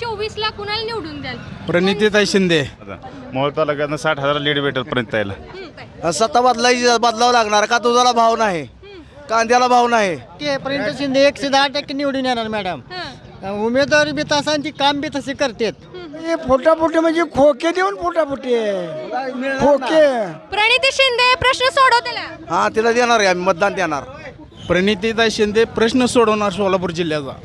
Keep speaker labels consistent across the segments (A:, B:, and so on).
A: चोवीस ला कुणाला निवडून द्याल?
B: प्रणितीताई शिंदे.
C: मोहोळ तालुक्यानं साठ हजार लीड भेटेल पर्यंत यायला
D: सत्ता बदलायची बदलावं लागणार का? दुधाला भाव नाही. कांद्याला भाव नाही.
E: ते पर्यंत शिंदे एकशे दहा टक्के निवडून येणार मॅडम. उमेदवारी बी तसा आणि ती काम बी तसे करतात.
D: फोटाफोटी म्हणजे खोके देऊन फोटाफोटी खोके.
A: प्रणिती शिंदे प्रश्न सोडवतेला
D: हा तिला देणार आहे आम्ही मतदान देणार.
B: प्रणितीताई शिंदे प्रश्न सोडवणार सोलापूर जिल्ह्याचा.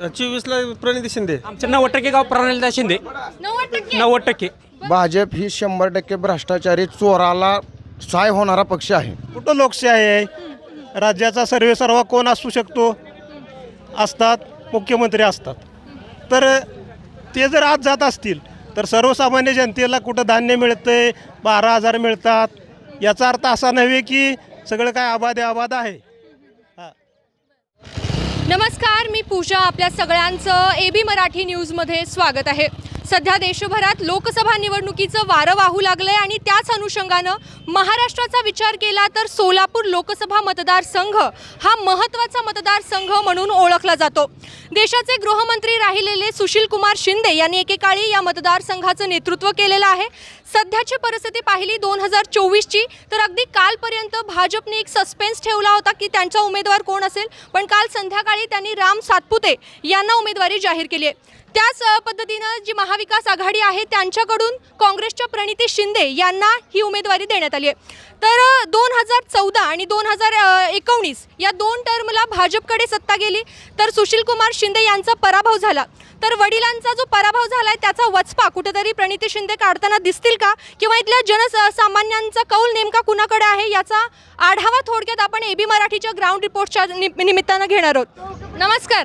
F: चोवीसला प्रणिती शिंदे.
G: आमचं नव्वद टक्के गाव प्रणिता शिंदे.
A: नव्वद टक्के?
G: नव्वद टक्के.
D: भाजप ही शंभर टक्के भ्रष्टाचारी चोराला सहाय होणारा पक्ष आहे.
F: कुठं लोकशाही आहे? राज्याचा सर्वे सर्वा कोण असू शकतो? असतात मुख्यमंत्री असतात. तर ते जर आज जात असतील तर सर्वसामान्य जनतेला कुठं धान्य मिळतंय? बारा हजार मिळतात. याचा अर्थ असा नव्हे की सगळं काय आबाद आहे आबाद आहे.
A: नमस्कार मी पूजा आपल्या सगळ्यांचं ए बी मराठी न्यूजमध्ये स्वागत आहे. सध्या देशभरात लोकसभा निवडणुकीचं वारं वाहू लागलं आहे आणि त्याच अनुषंगानं महाराष्ट्राचा विचार केला तर सोलापूर लोकसभा मतदारसंघ हा महत्त्वाचा मतदारसंघ म्हणून ओळखला जातो. देशाचे गृहमंत्री राहिलेले सुशील कुमार शिंदे यांनी एकेकाळी या मतदारसंघाचं नेतृत्व केलेलं आहे. सध्याची परिस्थिती पाहिली दोन हजार चोवीसची तर अगदी कालपर्यंत भाजपने एक सस्पेन्स ठेवला होता की त्यांचा उमेदवार कोण असेल? पण काल संध्याकाळी त्यांनी राम सातपुते यांना उमेदवारी जाहीर केली आहे. त्याच पद्धतीनं जी महाविकास आघाडी आहे त्यांच्याकडून काँग्रेसच्या प्रणिती शिंदे यांना ही उमेदवारी देण्यात आली आहे. तर दोन हजार चौदा आणि दोन हजार एकोणीस या दोन टर्मला भाजपकडे सत्ता गेली. तर सुशीलकुमार शिंदे यांचा पराभव झाला. तर वडिलांचा जो पराभव झाला आहे त्याचा वचपा कुठेतरी प्रणिती शिंदे काढताना दिसतील का? किंवा इथल्या जनसामान्यांचा कौल नेमका कुणाकडे आहे याचा आढावा थोडक्यात आपण एबी मराठीच्या ग्राउंड रिपोर्टच्या नि- निमित्तानं घेणार आहोत. नमस्कार.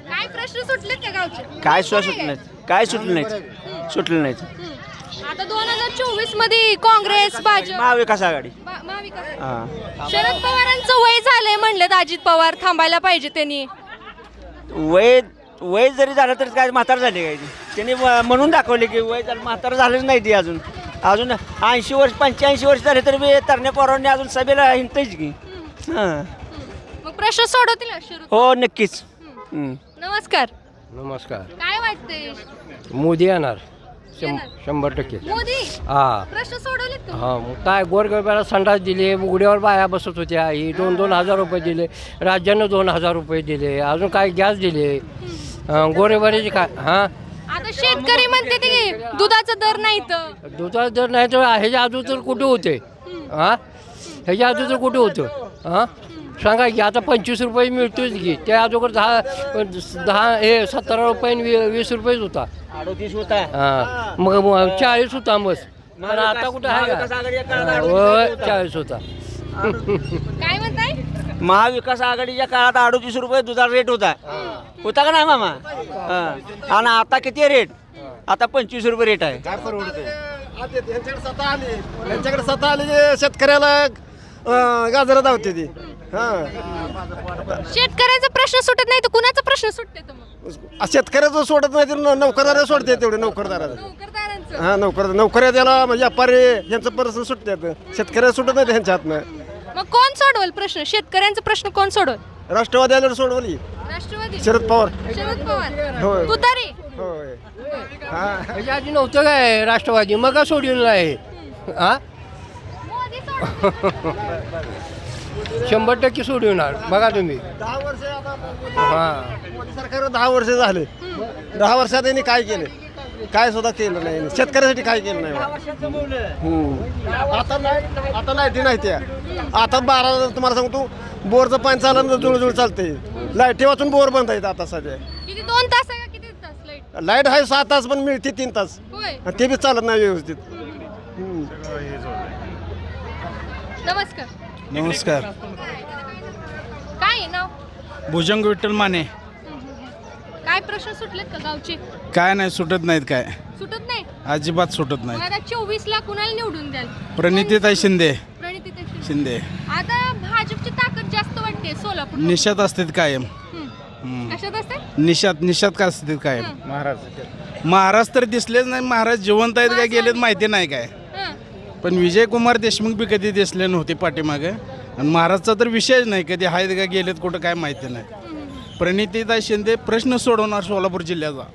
A: काय प्रश्न सुटलेत का गावचे?
H: काय सुद्धा सुटले नाहीत काय सुटले नाहीत सुटले नाहीत
A: हं. आता दोन हजार चोवीसमध्ये काँग्रेस भाजप
H: महाविकास आघाडी.
A: महाविकास
H: हां.
A: शरद पवारांचं वय झालंय म्हणलेत अजित पवार थांबायला पाहिजे त्यांनी.
H: वय वय जरी झालं तरी काय म्हातार झाले काय ते. त्यांनी व- म्हणून दाखवले की वय झालं म्हातार झालंच नाही ती अजून. अजून ऐंशी वर्ष पंच्याऐंशी वर्ष झाले तरी बी तरण्या पोरांनी अजून सभेला हिंडतच की. हां.
A: मग प्रश्न सोडवतील
H: हो नक्कीच.
A: नमस्कार.
G: नमस्कार.
A: काय वाटतंय?
G: मोदी येणार.
A: येणार.
G: शंभर टक्के.
A: मोदी?
G: हा.
A: प्रश्न सोडवलेत
G: हा मग काय गोरगरब्याला संडास दिले उघड्यावर बाया बसत होत्या. ही दोन दोन हजार रुपये दिले. राज्यानं दोन हजार रुपये दिले. अजून काय गॅस दिले. अं, गोरेबारीचे काय हां?
A: आता शेतकरी म्हणते ते दुधाचा दर नाही तर.
G: दुधाला जर नाही तर ह्याच्या अगोदर कुठे होते हां? ह्याच्या अगोदर कुठे होतं? हां? सांगा की आता पंचवीस रुपये मिळतोच की. त्या अगोदर दहा दहा हे सतरा रुपये आणि वी- वीस रुपयेच होता.
H: अडोतीस होता.
G: हां. मग मग चाळीस होता बस पण आता कुठं आहे?
H: महाविकास आघाडीच्या
G: का
H: काळात
G: होय,
H: अडोतीस होता.
G: चाळीस होता.
A: काय म्हणताय?
H: महाविकास आघाडीच्या काळात अडोतीस रुपये दुधाचा रेट होता. होता का नाही मामा? हां. आणि आता किती रेट आता पंचवीस रुपये रेट आहे.
F: यांच्याकडे सत्ता आली. यांच्याकडे सत्ता आली की शेतकऱ्याला गाजरा धावते ती. हां.
A: शेतकऱ्याचा प्रश्न सुटत नाही तर कुणाचा प्रश्न सुटते तर मग?
F: शेतकऱ्याचं सोडत नाही तर नोकरदारा सोडते तेवढे नोकरदाराचं.
A: नोकरदारांचं.
F: हा नोकर नोकऱ्या त्याला म्हणजे व्यापारी यांचं परत सुटतात शेतकऱ्याला सुटत नाही त्यांच्या हातनं.
A: मग कोण सोडवल प्रश्न? शेतकऱ्यांचा प्रश्न कोण सोडवल?
F: राष्ट्रवादी आल्यावर सोडवली.
A: राष्ट्रवादी.
F: शरद पवार.
A: शरद पवार.
F: होय.
A: तुतारी.
F: होय. हा.
G: आधी नव्हतं काय राष्ट्रवादी? मग का सोडून नाही हां?
A: मोदी सोडवल.
G: शंभर टक्के सोडवणार. बघा तुम्ही.
F: दहा वर्ष आता
G: हां.
F: मोदी सरकार दहा वर्ष झाले. दहा वर्षात यांनी काय केले? काय सुद्धा केलं नाही. यांनी. शेतकऱ्यासाठी काय केलं नाही? हम्म. आता लाइट आता लाईटी नाही त्या. आता बारा तुम्हाला सांगतो बोरचं पाणी चाललं जुळजुळ चालते. लाईटी वाचून बोर बंद आहेत आता सध्या.
A: किती? दोन तास आहे का? किती तास लाइट?
F: लाइट आहे सहा तास पण मिळते तीन तास.
A: होय.
F: आणि ते बी चालत नाही व्यवस्थित.
A: नमस्कार.
B: नमस्कार.
A: काय आहे नाव?
B: भुजंग विठ्ठल माने.
A: काय प्रश्न सुटलेत का गावचे?
B: काय नाही सुटत नाहीत काय.
A: सुटत नाही?
B: अजिबात सुटत नाही
A: आता चोवीस ला कुणाला निवडून द्याल?
B: प्रणितीताई शिंदे.
A: प्रणिती शिंदे. आता भाजपची ताकद जास्त वाटते सोलापूर
B: निशात असतात कायम.
A: हम्म. कशात असते?
B: निशात निशात का असतात कायम? महाराज. तर दिसलेच नाही. महाराज जिवंत आहेत काय गेलेत माहिती नाही काय. पण विजय कुमार देशमुख बी कधी दिसले नव्हते पाठीमागे. आणि महाराजचा तर विषयच नाही कधी आहेत का गेलेत कुठं काय माहिती नाही. प्रणितीताई शिंदे प्रश्न सोडवणार सोलापूर जिल्ह्याचा.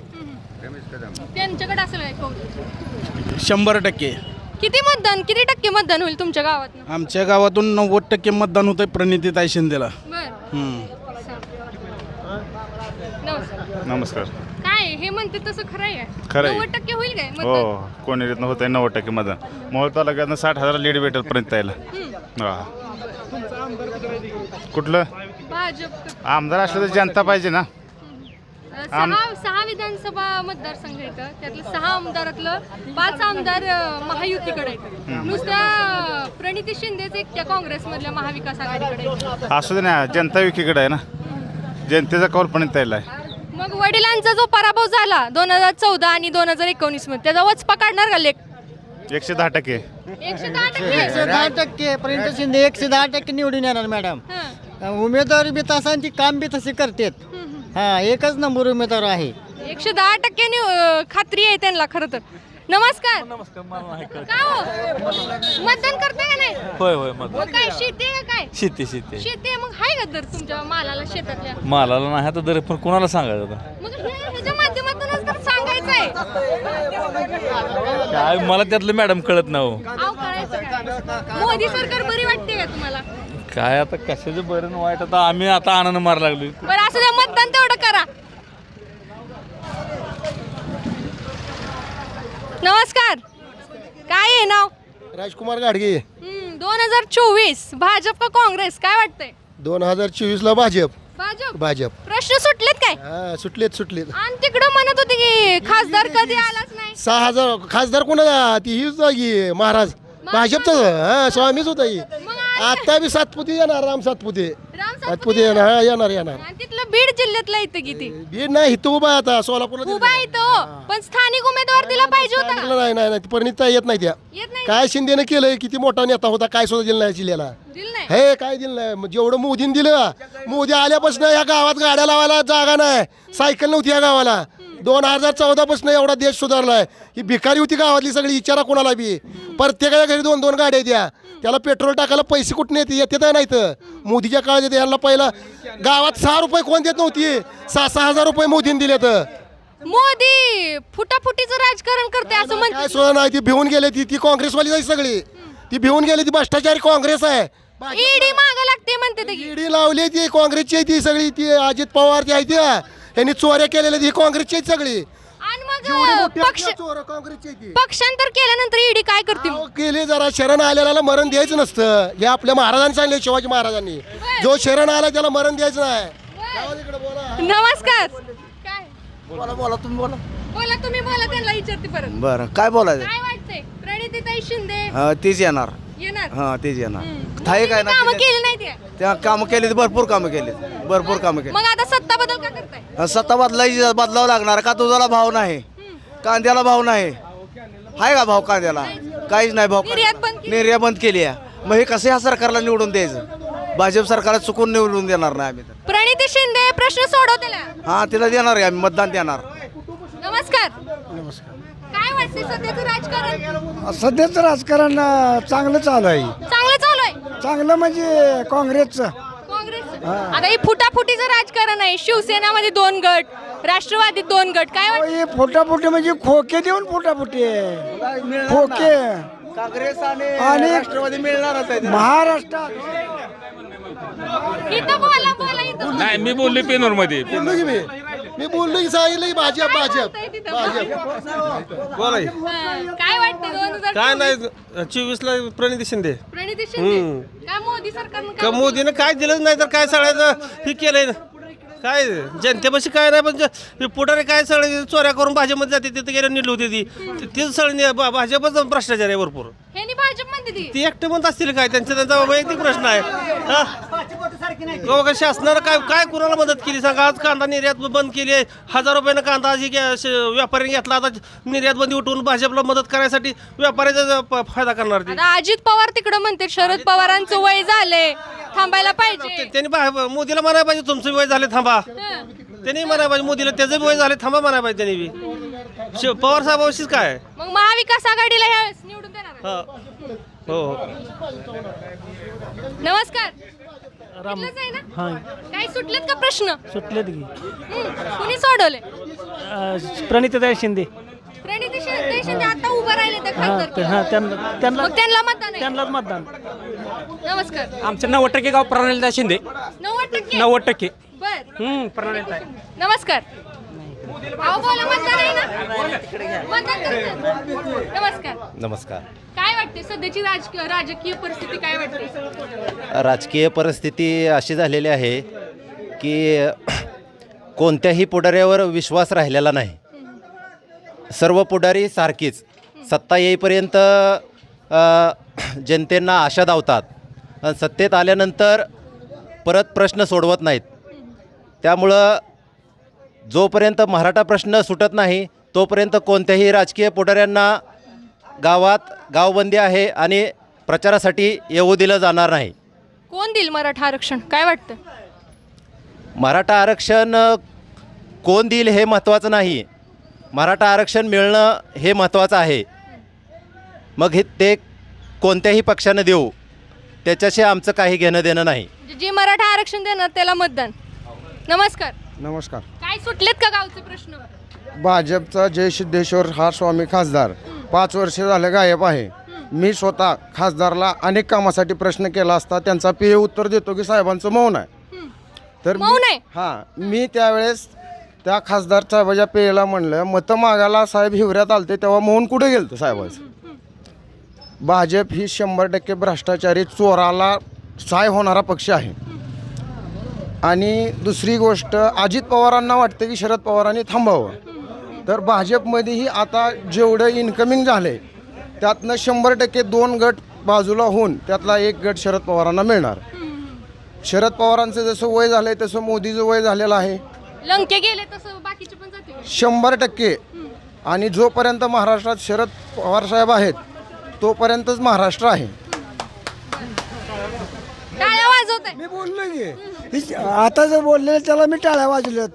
A: त्यांच्याकडे असेल काय कौल
B: शंभर टक्के.
A: किती मतदान किती टक्के मतदान होईल तुमच्या गावात
B: आमच्या गावातून नव्वद टक्के मतदान होतं प्रणितीताई शिंदेला.
A: बर.
B: हम्म.
A: नमस्कार.
C: नमस्कार.
A: हे म्हणते तसं खरं आहे.
C: खरं आहे.
A: नव्वद टक्के होईल काय?
C: हो
A: मतदान?
C: कोणी रीतनं होत आहे नव्वद टक्के मतदान. मोहोळ तालुक्यातनं साठ हजार लीड भेटेल पर्यंत यायला हा. कुठलं?
A: भाजप
C: आमदार असलं तर जनता पाहिजे ना. आम-
A: सहा सहा विधानसभा मतदारसंघ येतं त्यातलं सहा आमदारातलं पाच आमदार अं, महायुतीकडे आहेत. नुसत्या प्रणिती शिंदेच एकट्या काँग्रेसमधल्या महाविकास आघाडीकडे आहेत.
C: असू दे ना जनता विकीकडे आहे ना. जनतेचा कौल पर्यंत यायला आहे.
A: मग वडिलांचा जो पराभव झाला दोन हजार चौदा आणि दोन हजार एकोणीसमध्ये त्याचा वचपा काढणार का लेख?
C: एकशे दहा टक्के.
A: एकशे दहा टक्के?
E: एकशे दहा टक्के. पर्यंत शिंदे एकशे दहा टक्के निवडून येणार मॅडम
A: हं.
E: उमेदवारी बी तसा आणि ती काम बी तसे करतात. हा एकच नंबर उमेदवार आहे.
A: एकशे दहा टक्क्यांनी अं, खात्री आहे त्यांना खरं तर. नमस्कार. का हो? मतदान करते का नाही?
I: होय होय मग
A: मग काय शेती आहे का काय?
I: शेती शेती.
A: शेती आहे, मग आहे का दर तुमच्या मालाला शेतातल्या?
I: मालाला नाही आता दर पण कोणाला सांगायचं आता?
A: मग हे- ह्याच्या माध्यमातूनच तर सांगायचं आहे
I: काय मला त्यातलं मॅडम कळत नाही हो.
A: अहो, काय? मोदी सरकार बरी वाटते का तुम्हाला?
I: काय आता कशाचं बरं आणि वाईट? आता आम्ही आता आनंद मार लागलो
A: बरं असं द्या मतदान तेवढं करा नमस्कार. काय आहे नाव?
D: राजकुमार गाडगे.
A: दोन हजार चोवीस भाजप का काँग्रेस? काय वाटतंय?
D: दोन हजार चोवीसला भाजप.
A: भाजप?
D: भाजप.
A: प्रश्न सुटलेत काय?
D: हा सुटलेत सुटलेत.
A: आणि तिकडं म्हणत होते की खासदार कधी आलाच नाही.
D: सहा हजार खासदार कोणा ती हीच जागी महाराज. भाजपचं. हा स्वामीच होता ही.
A: मग?
D: आता बी सातपुते येणार राम सातपुते.
A: राम
D: सातपुते येणार हा येणार येणार.
A: आणि तिथलं बीड जिल्ह्यातलं इथं किती?
D: नाही इथं उभा आहे आता सोलापूरला
A: उभा आहे तो पण स्थानिक उमेदवार तिला पाहिजे होता.
D: नाही नाही नाही परिणित येत नाही त्या.
A: येत नाही.
D: काय शिंदेनं केलंय किती मोठा नेता होता काय सुद्धा दिलं नाही जिल्ह्याला.
A: दिल नाही.
D: हे काय दिलं नाही मग जेवढं मोदीने दिलं मोदी आल्यापासून या गावात गाड्या लावायला जागा नाही. सायकल नव्हती या गावाला. दोन हजार चौदा पासून एवढा देश सुधारलाय. ही भिकारी होती गावातली सगळी विचारा कोणाला बी. प्रत्येकाच्या घरी दोन दोन गाड्या द्या. त्याला पेट्रोल टाकायला पैसे कुठून येते? येते तर नाही तर. मोदीच्या काळात येते यांना पहिला गावात सहा रुपये कोण देत नव्हती? सहा सहा हजार रुपये मोदीने दिले तर.
A: मोदी फुटाफुटीचं राजकारण करते असं
D: काय
A: म्हणते.
D: सुद्धा नाही ती भिवून गेली ती. ती काँग्रेसवाली जाई सगळी. ती भिवून गेली ती भ्रष्टाचारी काँग्रेस आहे.
A: ईडी माग लागते म्हणते ते.
D: ईडी लावली ती काँग्रेसची आहे ती सगळी. ती अजित पवार ती आहे ती. यांनी चोऱ्या केलेल्या ती काँग्रेसची सगळी. जेवढी
A: अं,
D: मोठी
A: पक्ष
D: असतील चोरं काँग्रेसची आहे ती.
A: पक्षांतर केल्यानंतर ईडी काय करते मग?
D: अहो, केले जरा शरण आलेल्याला मरण द्यायचं नसतं. हे आपल्या महाराजांनी सांगले शिवाजी महाराजांनी. जो शरण आला त्याला मरण द्यायचं नाही. बोला.
A: नमस्कार. काय?
J: बोला बोला तुम्ही बोला.
A: बोला तुम्ही बोला त्यांना विचारते परत.
J: बरं काय बोलायचं?
A: काय वाटतंय? प्रणितीताई शिंदे.
J: हा तीच येणार.
A: येणार?
J: हा तीच येणार. थाई काय ना
A: कामं
J: केले-
A: नाही ते
J: त्या कामं केली भरपूर कामं केली भरपूर कामं केली
A: मग आता सत्ता बदल का करताय?
J: सत्ता बदलायची बदलावं लागणार का? तुझाला भाव नाही. कांद्याला भाव नाही. आहे का भाव कांद्याला? काहीच नाही भाव
A: निर्यात बंद केली.
J: निर्यात बंद केली आहे. मग हे कसं ह्या सरकारला निवडून द्यायचं? भाजप सरकारला चुकून निवडून देणार नाही आम्ही तर.
A: प्रणिती शिंदे प्रश्न सोडवतेला.
J: हा तिला देणार आहे आम्ही मतदान देणार.
A: नमस्कार. काय वाटते सध्याचं राजकारण?
E: सध्याचं राजकारण चांगलं चालू आहे.
A: चांगलं चालू आहे.
E: चांगलं म्हणजे काँग्रेसचं.
A: काँग्रेस आता ही फुटाफुटीचं राजकारण आहे शिवसेनामध्ये दोन गट राष्ट्रवादीत दोन गट काय वाटतं
E: हे फोटाफोटी म्हणजे खोके देऊन फोटाफोटी आहे. खोके.
J: काँग्रेस आणि
E: आणि-
J: राष्ट्रवादी मिळणारच आहे
E: महाराष्ट्रात.
A: इथं बोला बोला इथं
C: नाही मी बोलले पेनोरमध्ये
D: बोललो की मी? मी बोललो की सांगितलं की भाजप भाजप.
A: बोलताय तिथं?
K: बोला.
A: हा, काय वाटते
K: काय नाही चोवीस ला प्रणिती शिंदे.
A: प्रणिती शिंदे? काय मोदी सरकारनं
K: का
A: काय
K: मोदीनं काय दिलंच नाही तर काय सगळ्याचं हे केलंय ना? काय जनतेपाशी काय नाही पण जे- पुढारी काय सगळे चोऱ्या करून भाजपमध्ये जाते तिथे गेले निल होते ती. तेच सगळे भाजपच भ्रष्टाचार आहे भरपूर.
A: भाजप म्हणते ती.
K: ती एकटे म्हणत असतील काय? त्यांचा त्यांचा वैयक्तिक प्रश्न आहे. हा? किंवा काय शासनानं काय काय कुणाला मदत केली? सांगा आज कांदा निर्यात बंद केली आहे. हजार रुपयानं कांदा आज व्यापाऱ्यांनी घेतला. आता निर्यात बंदी उठवून भाजपला मदत करायसाठी व्यापाऱ्याचा प- फायदा करणार ती.
A: आता अजित पवार तिकडं म्हणते शरद पवारांचं वय झालंय. थांबायला पाहिजे.
K: त्यांनी बा- मोदीला म्हणायला पाहिजे तुमचं वय झाले थांबा.
A: हं.
K: त्यांनी म्हणायला पाहिजे मोदीला त्याचं बी वय झाले थांबा म्हणायला पाहिजे त्यांनी बी. शिव पवार साहेबाशीच काय?
A: मग महाविकास आघाडीला ह्या वेळेस निवडून देणार आहे.
K: हा. हो हो.
A: नमस्कार. इथलंच आहे ना? काय सुटलेत का प्रश्न?
F: सुटलेत की.
A: हम्म, कुणी सोडवले
F: शिंदे.
A: प्रणिती शिंदे शिंदे आता उभं राहिले त्या खासदार
F: त्यांना त्यांना
A: मग त्यांना मतदान आहे.
F: त्यांनाच मतदान.
A: नमस्कार.
F: आमचं नव्वद टक्के गाव प्रणितदाय शिंदे.
A: नव्वद टक्के?
F: नव्वद टक्के.
A: बर.
F: हम्म प्रणितदाय
A: नमस्कार. अहो बोला मतदान आहे ना? मतदान करतात. नमस्कार.
J: नमस्कार.
A: काय वाटते सध्याची राजकीय राजकीय परिस्थिती काय वाटते
J: राजकीय परिस्थिती अशी झालेली आहे की कोणत्याही पुढाऱ्यावर विश्वास राहिलेला नाही. सर्व पुढारी सारखीच. सत्ता येईपर्यंत अ, जनतेंना आशा धावतात. आणि सत्तेत आल्यानंतर परत प्रश्न सोडवत नाहीत. त्यामुळं जोपर्यंत मराठा प्रश्न सुटत नाही तोपर्यंत कोणत्याही राजकीय पुढाऱ्यांना गावात गावबंदी आहे आणि प्रचारासाठी येऊ दिलं जाणार नाही.
A: कोण देईल मराठा आरक्षण? काय वाटतं?
J: मराठा आरक्षण कोण देईल हे महत्त्वाचं नाही. मराठा आरक्षण मिळणं हे महत्त्वाचं आहे. मग हे ते कोणत्याही पक्षानं देऊ त्याच्याशी आमचं काही घेणं देणं नाही.
A: जे मराठा आरक्षण देणार त्याला मतदान. नमस्कार.
L: नमस्कार.
A: काय सुटलेत का गावचे प्रश्न?
L: भाजपचा जय सिद्धेश्वर हा स्वामी खासदार. पाच वर्ष झाले गायब आहे. मी स्वतः खासदारला अनेक कामासाठी प्रश्न केला असता त्यांचा पेय उत्तर देतो की साहेबांचं मौन आहे. तर
A: मौन आहे?
L: हां मी त्यावेळेस त्या खासदार साहेबाच्या पेयला म्हणलं मतं मागायला साहेब हिवऱ्यात आलते तेव्हा मौन कुठे गेलं साहेबाचं? भाजप ही शंभर टक्के भ्रष्टाचारी चोराला साय होणारा पक्ष आहे. आणि दुसरी गोष्ट अजित पवारांना वाटतं की शरद पवारांनी थांबावं. तर भाजपमध्येही आता जेवढं इन्कमिंग झाले त्यातनं शंभर टक्के दोन गट बाजूला होऊन त्यातला एक गट शरद पवारांना मिळणार. शरद पवारांचं जसं वय झालं आहे तसं मोदीचं वय झालेलं आहे.
A: लंके गेले तसं बाकीचे पण जातील.
L: शंभर टक्के. आणि जोपर्यंत महाराष्ट्रात शरद पवार साहेब आहेत तोपर्यंतच महाराष्ट्र आहे.
A: टाळ्या वाजवत आहे
E: मी बोललो की. आता जर बोलले त्याला मी टाळ्या वाजल्यात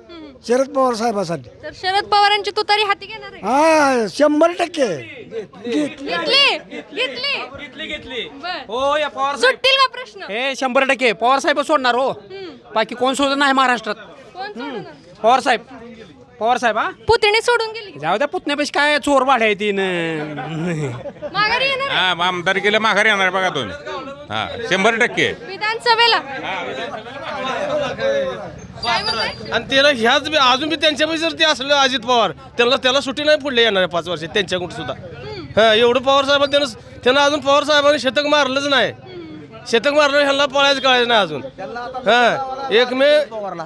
E: शरद पवार साहेबासाठी.
A: तर शरद पवारांची तुतारी हाती घेणार आहे.
E: हा शंभर टक्के.
A: घेतली. घेतली.
F: घेतली.
A: बर.
F: हो या पवार
A: सुटतील का प्रश्न?
F: हे शंभर टक्के. पवार साहेब सोडणार हो. बाकी कोण सोडत नाही महाराष्ट्रात.
A: कोण सोडणार?
F: पवार साहेब. पवार साहेब हा?
A: पुतणी सोडून गेली.
F: जाऊ द्या पुतण्यापेक्षा काय चोर वाढाय तीन
A: माघारी येणार?
M: हा आमदारकीला माघारी येणार बघा तुम्ही. हा शंभर टक्के.
A: विधानसभेला. काय म्हणताय?
N: आणि त्याला ह्याच बी- अजून बी त्यांच्यापाशी जर ते असलं अजित पवार. त्यांना त्याला सुट्टी नाही पुढले येणार आहे पाच वर्ष त्यांच्याकडून सुद्धा. हा एवढं पवार साहेब त्यानं त्यांना अजून पवार साहेबांनी शतक मारलंच नाही. शतक मारलं ह्यांना पळायचं कळायचं नाही अजून. हा एक मे
J: पवारला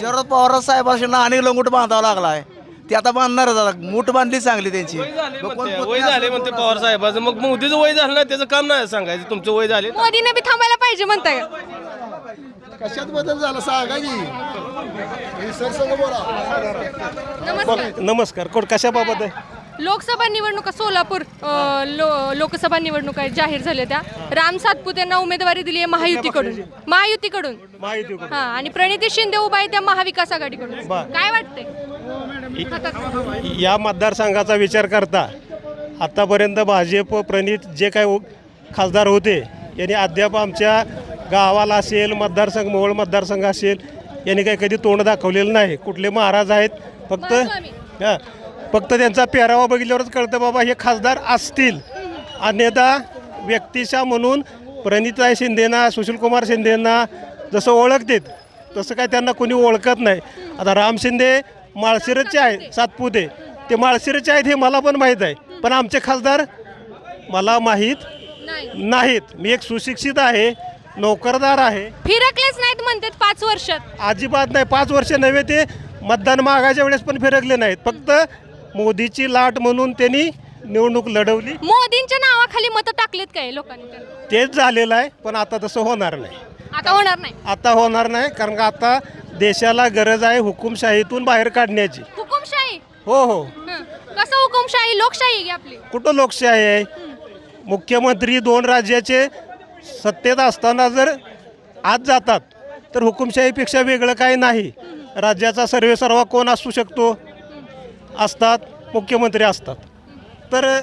J: शरद पवार साहेबांना अनेक लंगूट बांधावा लागला आहे ते आता बांधणारच आता मूठ बांधली चांगली त्यांची.
N: वय झाले म्हणते पवार साहेबाचं मग मोदीचं वय झालं नाही त्याचं काम नाही सांगायचं. तुमचं वय झाले
A: मोदीने बी थांबायला पाहिजे म्हणताय.
L: कशात बदल झाला सांगा की. सरसंघ बोला.
A: नमस्कार.
F: नमस्कार. कोण कशाबाबत आहे?
A: लोकसभा निवडणुका सोलापूर अ, लो लोकसभा निवडणुका जाहीर झाल्या त्या. राम सातपुते यांना उमेदवारी दिली आहे महायुतीकडून. महायुतीकडून.
F: माहिती
A: हा आणि प्रणिती शिंदे उभा आहे त्या महाविकास आघाडीकडून. काय वाटतंय?
F: या मतदारसंघाचा विचार करता आत्तापर्यंत भाजप प्रणित जे उ- खासदार होते यांनी अद्याप आमच्या गावाला असेल मतदारसंघ मोहोळ मतदारसंघ असेल यांनी काही कधी तोंड दाखवलेलं नाही. कुठले महाराज आहेत फक्त. हां फक्त त्यांचा पेहरावा बघितल्यावरच कळतं बाबा हे खासदार असतील. अन्यथा व्यक्तिशा म्हणून प्रणिताई शिंदेना सुशीलकुमार शिंदेना जसं ओळखतात तसं काय त्यांना कोणी ओळखत नाही. आता राम शिंदे माळशिरसचे आहेत सातपुते. ते माळशिरसचे आहेत हे मला पण माहीत आहे. पण आमचे खासदार मला माहीत
A: नाही.
F: नाहीत. मी एक सुशिक्षित आहे नोकरदार आहे.
A: फिरकलेच नाहीत म्हणतात पाच वर्षात.
F: अजिबात नाही. पाच वर्ष नव्हे ते मतदान मागायच्या वेळेस पण फिरकले नाहीत. फक्त मोदीची लाट म्हणून त्यांनी निवडणूक लढवली.
A: मोदींच्या नावाखाली मतं टाकलेत काय लोकांनी?
F: तेच झालेलं आहे पण आता तसं होणार नाही.
A: आता होणार नाही.
F: आता होणार नाही कारण का आता देशाला गरज आहे हुकुमशाहीतून बाहेर काढण्याची.
A: हुकुमशाही?
F: हो हो.
A: हं. कसं हुकुमशाही? लोकशाही आहे आपली?
F: कुठं लोकशाही आहे? मुख्यमंत्री दोन राज्याचे सत्तेत असताना जर आत जातात तर हुकुमशाहीपेक्षा वेगळं काही नाही. राज्याचा सर्वे सर्वा कोण असू शकतो? असतात मुख्यमंत्री असतात. तर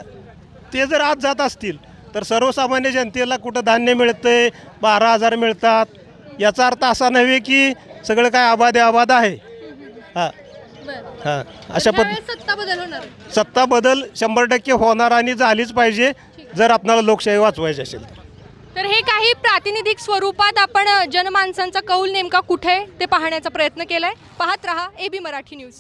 F: ते जर आत जात असतील तर सर्वसामान्य जनतेला कुठं धान्य मिळतंय? बारा हजार मिळतात. याचा अर्थ असा नव्हे की सगळं काय आबाद आहे आबाद आहे. हां. हां. अशा पद्ध
A: त्यावेळेस सत्ता बदल होणार.
F: सत्ता बदल शंभर टक्के होणार आणि झालीच पाहिजे जर आपल्याला लोकशाही वाचवायची असेल तर.
A: तर हे काही प्रातिनिधिक स्वरूपात आपण जनमानसांचा कौल नेमका कुठे आहे ते पाहण्याचा प्रयत्न केलाय. पाहत रहा एबी मराठी न्यूज